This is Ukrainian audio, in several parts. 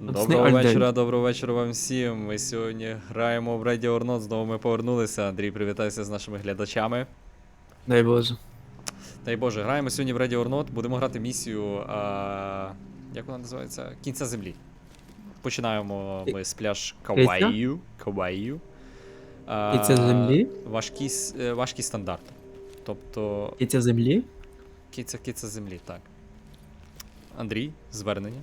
Доброго Альдей. вечора, доброго вечора вам всім. Ми сьогодні граємо в Radio or Not, знову ми повернулися. Андрій, привітайся з нашими глядачами. Дай Боже. Дай Боже, граємо сьогодні в Radio or Not, будемо грати місію. А... Як вона називається? Кінця землі. Починаємо ми з пляж. Каваїю. А, Кінця землі? Важкі, е, важкі стандарти. Тобто, Киця землі? киця, киця землі, так. Андрій, звернення.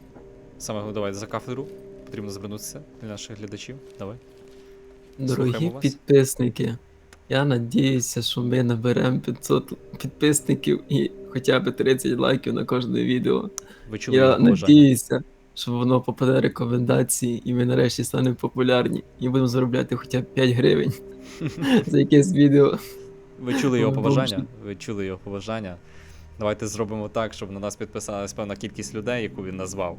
Саме давай за кафедру. Потрібно звернутися для наших глядачів. Давай. Дорогі підписники. Я надіюся, що ми наберемо 500 підписників і хоча б 30 лайків на кожне відео. Ви чули Я надіюся, що воно попаде рекомендації, і ми нарешті станемо популярні і будемо заробляти хоча б 5 гривень за якесь відео. Ви чули його побажання? Ви чули його побажання. Давайте зробимо так, щоб на нас підписалась певна кількість людей, яку він назвав.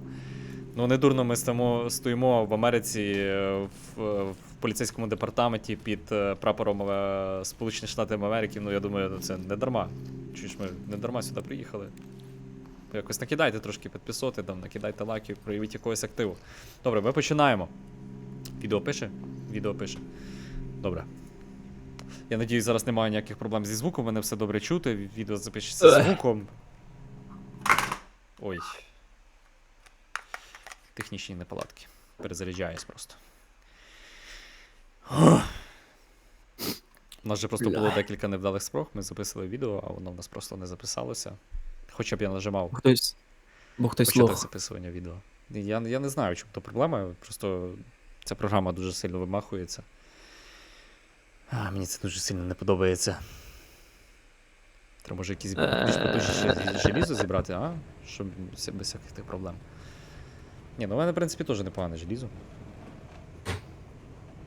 Ну, не дурно ми стоїмо, стоїмо в Америці е, в, в поліцейському департаменті під е, прапором е, Сполучених Штатів Америки. Ну, я думаю, ну, це не дарма. Чуєш, ми не дарма сюди приїхали. Якось накидайте трошки підписоти, там, накидайте лайків, проявіть якогось активу. Добре, ми починаємо. Відео пише? Відео пише. Добре. Я надіюсь, зараз немає ніяких проблем зі звуком, мене все добре чути, відео запишеться звуком. Ой. Технічні неполадки. Перезаряджаюсь просто. У нас же просто було декілька невдалих спроб, ми записували відео, а воно в нас просто не записалося. Хоча б я нажимав Хтось. Бо хтось почати лох. записування відео. Я, я не знаю, чому то проблема. Просто ця програма дуже сильно вимахується. А, мені це дуже сильно не подобається. Треба може якісь більш потужніше желізо зібрати, а? Щоб без всяких тих проблем. Ні, ну в мене, в принципі, теж непогане желізо.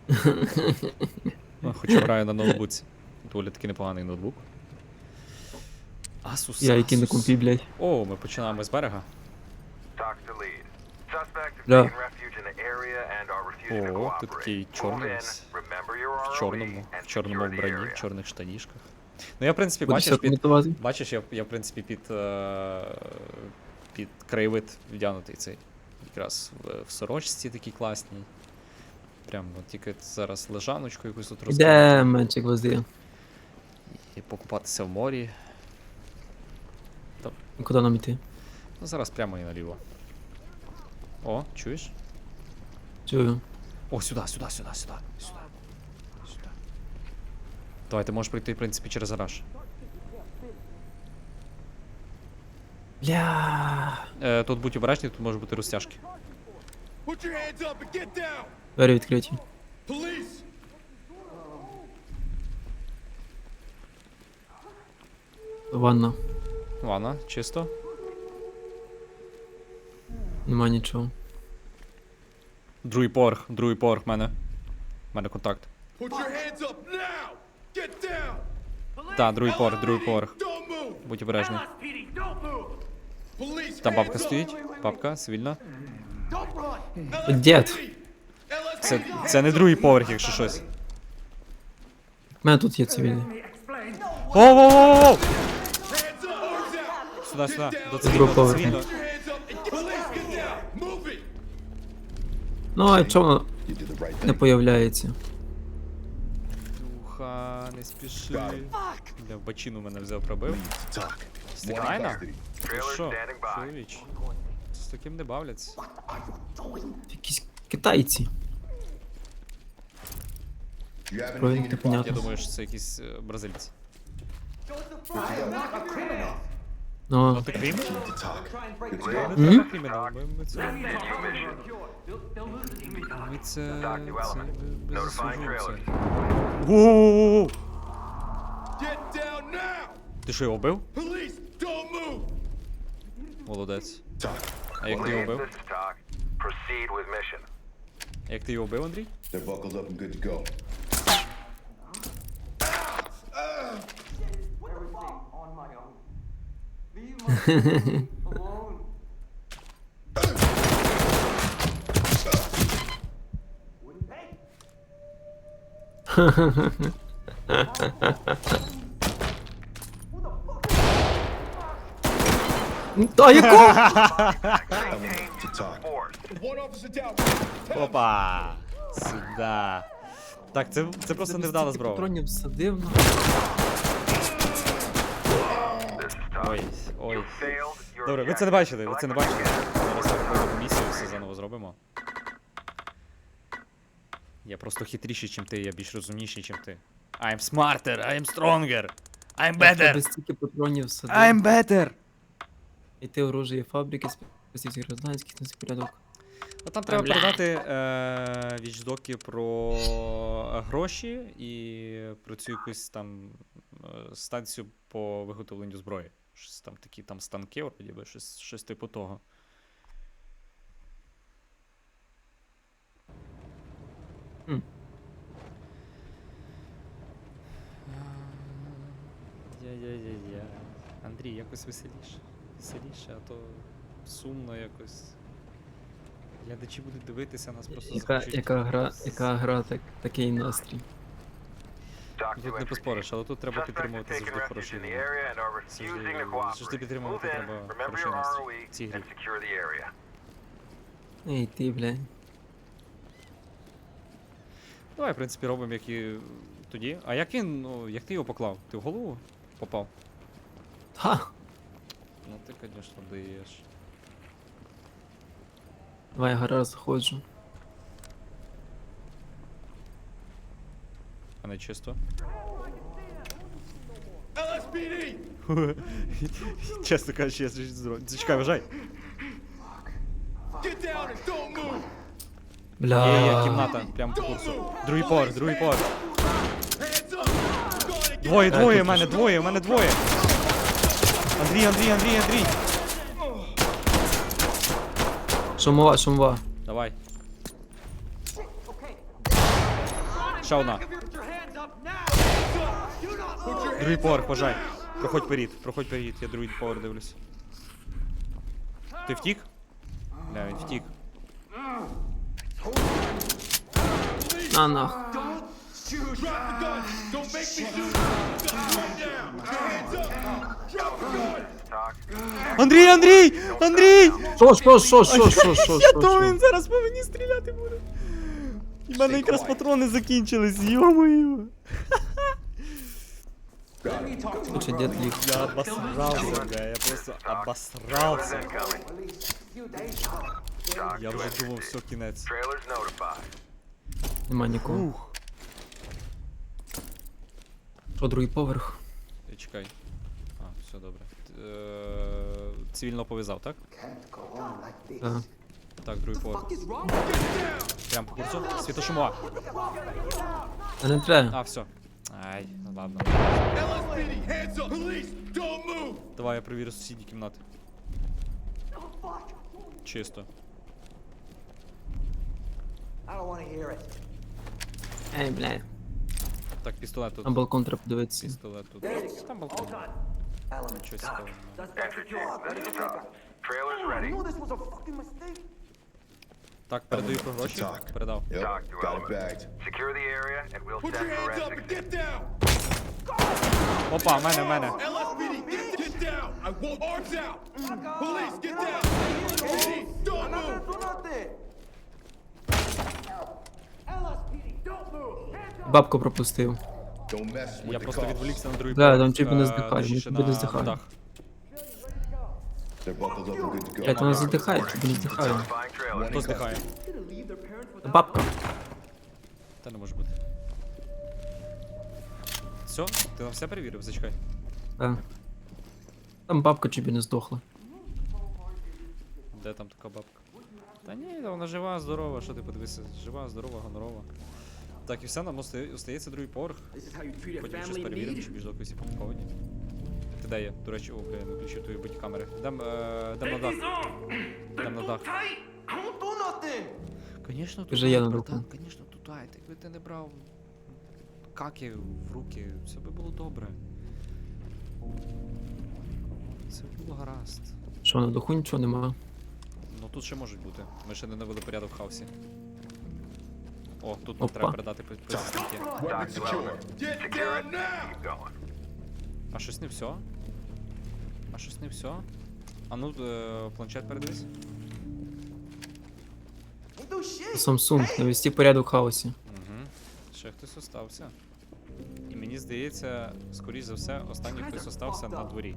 ну, хоча граю на ноутбуці. Доволі таки непоганий ноутбук. Asus, Я який на компі, блядь. О, ми починаємо з берега. Да. О, тут такий чорний В чорному, в чорному вбранні, в чорних штанішках. Ну я, в принципі, бачиш, під, бачиш, я, я в принципі під, е, під краєвид вдягнутий цей. Якраз в, в сорочці такій класній. Прям от тільки зараз лежаночку якусь тут Де менчик вози? і покупатися в морі. Куди нам йти? Ну зараз прямо і наліво. О, чуєш? Чую. О, сюди, сюди, сюди, сюди, сюди. Сюди. Давай, ти можеш прийти, в принципі, через гараж. Бля. Е, тут будь обережні, тут можуть бути розтяжки. Двері відкриті. Police! Ванна. Чисто. Нема нічого. Другий поверх, другий поверх в мене. В мене контакт. Так, другий поверх, другий поверх. Будь обережний. Там бабка стоїть. Бабка, цивільна. Дід. Це, це не другий поверх, якщо щось. У мене тут є цивільний. Up! Сюди, сюди. До другого цивільного, до цивільного. Ну, а чого воно не появляється? Духа, не спіши. Бля, в бачину мене взяв, пробив. Стикайна? Ти Trailer що, чоловіч? З таким не бавляться. Якісь китайці. Про Я думаю, що це якісь е, бразильці. Ну, ти кримінал? Ми, ми це... Ми це... це ми- ми це. Ти що його вбив? Молодець. А як ти його вбив? Як ти його вбив, Андрій? They're buckled up and good to go. Ha ha ha ha. One officer. Опа! Сюда. Так, це, це просто невдала зброя. Патронів садив tough. Ой, ой. Добре, ви це не бачили, ви це не бачили. Зараз ми місію, все заново зробимо. Я просто хитріший, ніж ти, я більш розумніший, ніж ти. I'm smarter, I'm stronger, I'm Тебе стільки патронів садив. better! І ти оружие фабрики спеців гражданських на порядок. А там треба Бля. передати е, вічдоки про гроші і про цю якусь там е, станцію по виготовленню зброї. Щось там такі там станки, вроді би, щось, щось типу того. Хм. Я-я-я-я. Андрій, якось веселіше. Веселіше, а то сумно якось. Глядачі будуть дивитися, нас просто Яка, захочуть. яка гра, яка гра, так, такий настрій. Тут не поспориш, але тут треба підтримувати завжди хороший and are Завжди- завжди підтримувати треба remember хороший your настрій ROE, в цій and грі. secure the area. Ей, ти, бля. Давай, в принципі, робимо як і тоді. А як він, ну, як ти його поклав? Ти в голову попав? Ха! Ну ти, звісно, даєш. Давай я гараж заходжу. А не чисто. Чесно кажучи, я щось. Зачекай, вважай. Бля. Є, є, кімната, прямо по курсу. Другий поверх, другий поверх. Двоє, двоє, в мене двоє, в мене двоє. Андрій, Андрій, Андрій, Андрій. Шумова, шумова. Давай. Ще одна. Другий поверх, вважай. Проходь перед, проходь перед, я другий поверх дивлюсь. Ти втік? Бля, він втік. На нах. Андрій, Андрій! Андрій! Що, що, що, що, що, що, Я що, думаю, що? він зараз по мені стріляти буде. У мене якраз патрони закінчились, йомою. Лучше дед ліг. Я обосрався, бля, я просто обосрався. Incoming. Talk Я to вже entry думав, team. все, кінець. Trailers notified. Нема нікого. Ух. Що, другий поверх? Ти Чекай. А, все добре. Е, Цивільно пов'язав, так? Так. Так, другий поверх. Прям по курсу. Світошумова. Та не треба. А, все. Ай, ну ладно. Давай я перевірю сусідні кімнати. Чисто. Ей, бля. Так, пістолет тут. На балкон треба подивитися. Пістолет тут. Там балкон. Нічого цікавого. немає. Entry team, this is talk. Trailers ready. Так, передаю про гроші. Так. Передав. Yep, Talk to got it element. bagged. Secure the area and we'll Put send your hands up forensics. and get down. Опа, в мене, в мене. LSPD. Get, get down. I won't. Arms out. Police. Get down. LSPD. Don't move. Бабку пропустив. Я просто відволікся на другий Да, там типу не е, здихає, точніше, ми тебе на- на to go. Блять, вона задихає, чи не здихає. Хто здихає? Бабка. Та не може бути. Все? Ти нам все перевірив? Зачекай. Так. Там бабка чи б не здохла. Де там така бабка? Та ні, вона жива, здорова, що ти подивися? Жива, здорова, гонорова. Так, і все, нам остається другий поверх. Потім щось перевіримо, чи біжок усі попаковані. Ти де є? До речі, о, блін, не включив твої бодікамери. Дам, е, дам на дах. Дам на дах. Конечно, тут Вже я на братан. Конечно, тут айт. Якби ти не брав каки в руки, все би було добре. Це було гаразд. Що, на духу нічого нема. Ну тут ще можуть бути. Ми ще не навели порядок в хаосі. О, тут нам Опа. треба передати по- посістки. Talk to element. Get down now. Keep going. А щось не все? А щось не все? А ну, е, планшет передивись. Samsung, навести порядок в хаосі. Угу. Ще хтось остався. І мені здається, скоріш за все, останній хтось остався на дворі.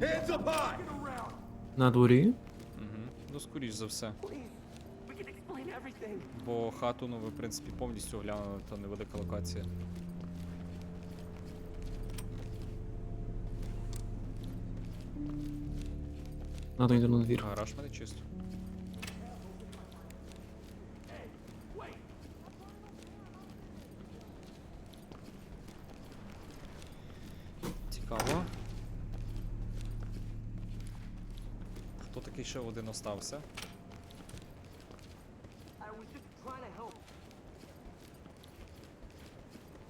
Hands up high! На дворі. Скоріш за все. Бо хату, ну, ви, в принципі, повністю оглянули, то невелика локація. Надо йду на двір. Гараж мене чисто. Цікаво. Хто такий ще один остався?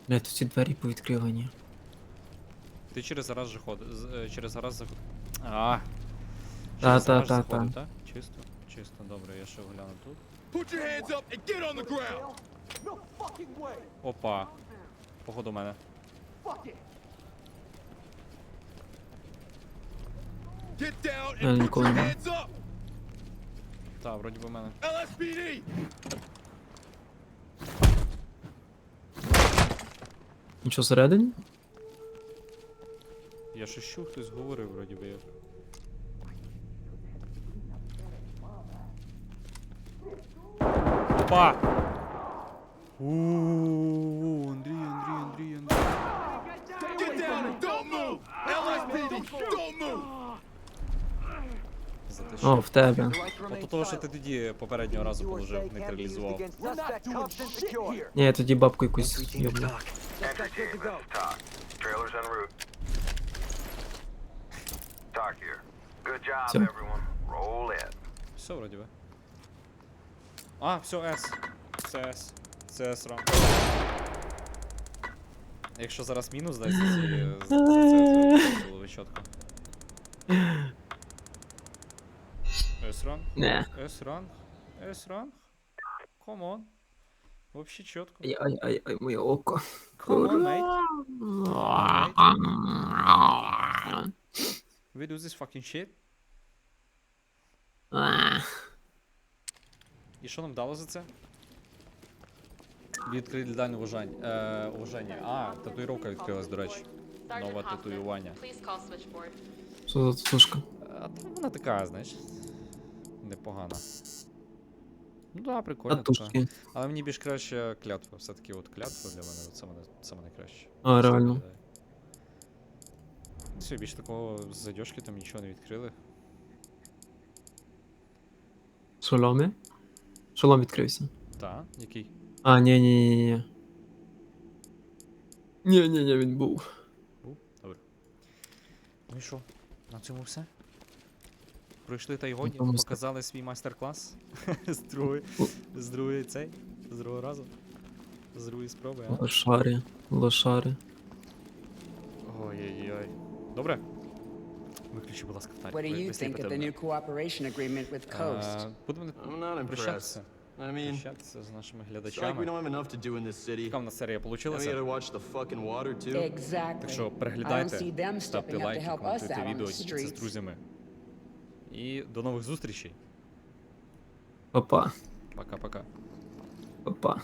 Бля, тут ці двері повідкривані. Ти через гараж заходив. Через гараж заход... А. Та, Через та, гараж та, заходив, та. так? Чисто, чисто, добре, я ще огляну тут. Put your hands up and get on the ground! Опа. Походу мене. Get down Я ніколи не- hands up! Та, вроді би в мене. Нічого всередині? Я ще чув, хтось говорив, вроді би. як. Опа! Ууу, Андрій, Андрій, Андрій, Андрій. Get down and don't move! LSPD, don't move! За те, О, що... в тебе. От того, що ти тоді попереднього разу положив, нейтралізував. Ні, я тоді бабку якусь йоблю. Entry team, this is Talk. Trailers en route. Talk here. Good job, Всё. everyone. Roll in. Все, вроді би. А, все, С. Це С. Це С ран. Якщо зараз мінус дасть за ці... за- за це, то було би чітко. С ран. Не. С ранг. С ранг. Come on. Вообще чітко. Ай, ай, ай, ай, моє око. Come on, mate. We do this fucking shit. І що нам дало за це? Відкрили дань уважань. Е, уважання. А, татуїровка відкрилась, до речі. Нове татуювання. Що за тушка? А вона така, знаєш. Непогана. Ну да, прикольно. така. Але мені більш краще клятва. Все-таки от клятва для мене це мене саме найкраще. А, реально. Все, більш такого з там нічого не відкрили. Шоломи? Шолом відкрився. Та, який? А, ні, ні, ні, ні. Ні, ні, ні, він був. Був? Добре. Ну і що? На цьому все? Пройшли та тому все. показали свій майстер-клас з другої, з другої цей, з другого разу. З другої спроби, а? Лошари, лошари. Ой-ой-ой. Добре? Виключи, будь ласка, Віталій. What do ви- you ви think of the new cooperation agreement with Coast? Будемо I'm not прощатися. I mean, Прощатися з нашими it's like we глядачами. don't have enough to do in this city. Яка в нас серія Now we получилася? gotta watch the fucking water too. Exactly. Так що I don't переглядайте, them ставте stepping up to лайки, help us коментуйте on відео, the діліться з streets. друзями. І до нових зустрічей. Папа, Пока-пока. папа.